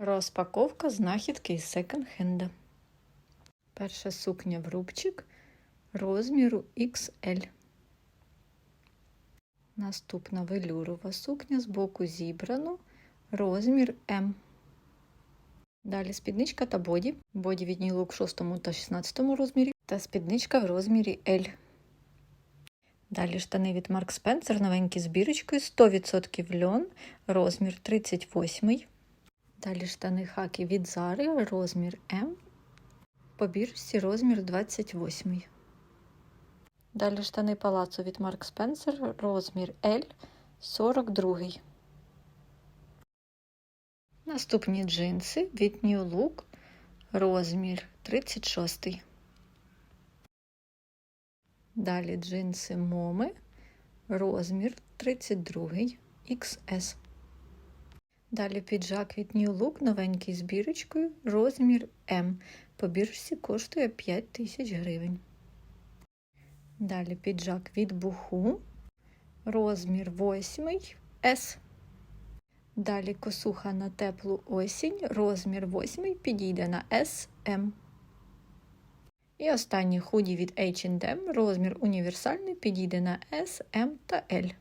Розпаковка знахідки із секонд-хенда. Перша сукня в рубчик розміру XL. Наступна велюрова сукня з боку зібрано розмір М. Далі спідничка та боді. Боді від New в 6 та 16 розмірі. Та спідничка в розмірі L. Далі штани від Mark Spencer, новенькі з бірочкою, 100% льон, розмір 38. Далі штани хаки від Zara, розмір М. По бірочці розмір 28. Далі штани палацу від Mark Spencer, розмір L, 42. Наступні джинси від New Look, розмір 36. Далі джинси Моми, розмір 32 XS. Далі піджак від New Look, новенький з бірочкою, розмір М. По бірочці коштує 5 тисяч гривень. Далі піджак від Буху, розмір 8 S. Далі косуха на теплу осінь, розмір 8 підійде на SM. І останній худі від H&M, розмір універсальний, підійде на S, M та L.